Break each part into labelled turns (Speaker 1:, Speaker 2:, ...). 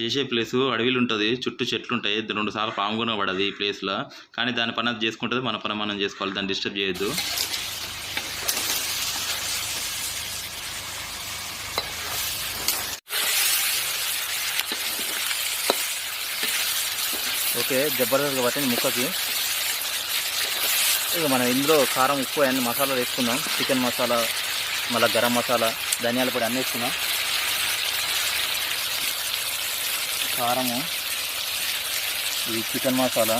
Speaker 1: చేసే ప్లేస్ అడవిలు ఉంటుంది చుట్టూ చెట్లు ఉంటాయి రెండు సార్లు పాము కూడా పడదు ఈ ప్లేస్లో. కానీ దాని పని అది చేసుకుంటుంది మన పని మనం చేసుకోవాలి దాన్ని డిస్టర్బ్ చేయొద్దు. ఓకే జబర్దస్త్గా పట్టింది ముక్కకి. ఇక మనం ఇందులో కారం ఉప్పు అన్ని మసాలాలు వేసుకుందాం. చికెన్ మసాలా మళ్ళీ గరం మసాలా ధనియాల పొడి అన్నీ వేసుకుందాం. కారము ఇది చికెన్ మసాలా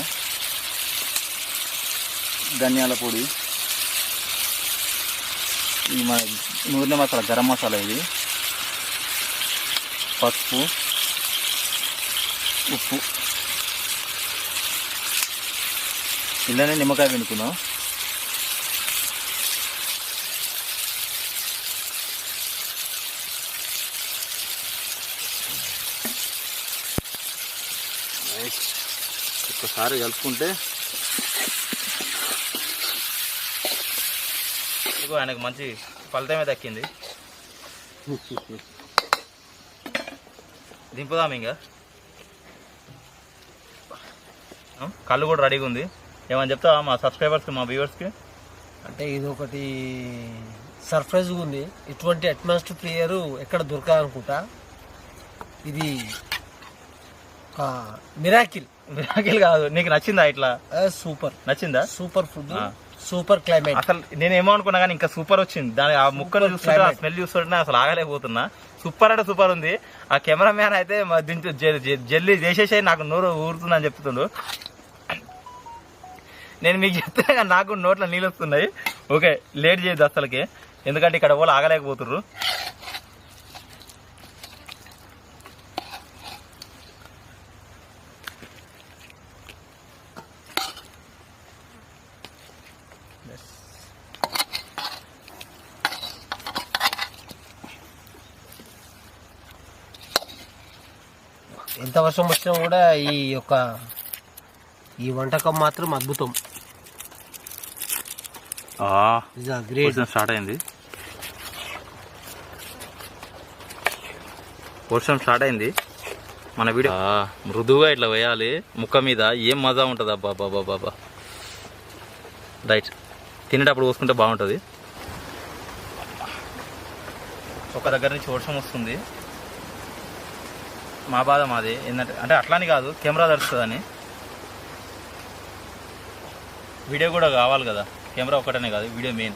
Speaker 1: ధనియాల పొడి ఇది మన నూనె మసాలా గరం మసాలా ఇది పసుపు ఉప్పు. ఇలానే నిమ్మకాయ వెనుకున్నాం ఒక్కసారి కలుపుకుంటే. ఇదిగో ఆయనకు మంచి ఫలితమే దక్కింది. దింపుదాం ఇంకా. కళ్ళు కూడా రెడీగా ఉంది. ఏమని చెప్తావా మా సబ్స్క్రైబర్స్కి మా వ్యూవర్స్కి
Speaker 2: అంటే ఇది ఒకటి సర్ప్రైజ్ ఉంది. ఇటువంటి అట్మాస్ఫియర్ ఎక్కడ దొరకాలనుకుంటా ఇది మిరాకిల్.
Speaker 1: మిరాకిల్ కాదు. నీకు నచ్చిందా ఇట్లా?
Speaker 2: సూపర్.
Speaker 1: నచ్చిందా?
Speaker 2: Super food. Super climate.
Speaker 1: అసలు నేను ఏమో అనుకున్నా కానీ ఇంకా సూపర్ వచ్చింది. దాని ఆ ముక్కలు చూస్తుంటే ఆ. స్మెల్ చూస్తుంటే అసలు ఆగలేకపోతున్నా. సూపర్ అంటే సూపర్ ఉంది. ఆ కెమెరా మ్యాన్ అయితే దించు జల్లి చేసేసే నాకు నోరు ఊరుతుందని చెప్తుండు. నేను మీకు కానీ నాకు నోట్లో నీళ్ళు వస్తున్నాయి. ఓకే లేట్ చేయొద్దు అసలుకి. ఎందుకంటే ఇక్కడ వాళ్ళు ఆగలేకపోతుర్రు.
Speaker 2: ఎంత వర్షం వచ్చినా కూడా ఈ యొక్క ఈ వంటకం మాత్రం అద్భుతం. గ్రేట్
Speaker 1: స్టార్ట్ అయింది. వర్షం స్టార్ట్ అయింది. మన వీడియో మృదువుగా ఇట్లా వేయాలి. ముక్క మీద ఏం మజా ఉంటుంది? అబ్బా బాబా బాబా రైట్ తినేటప్పుడు పోసుకుంటే బాగుంటుంది. ఒక దగ్గర నుంచి వర్షం వస్తుంది. మా బాధ మాది. ఏంటంటే అంటే అట్లానే కాదు కెమెరా దొరుకుతుందని. వీడియో కూడా కావాలి కదా. కెమెరా ఒకటనే కాదు వీడియో మెయిన్.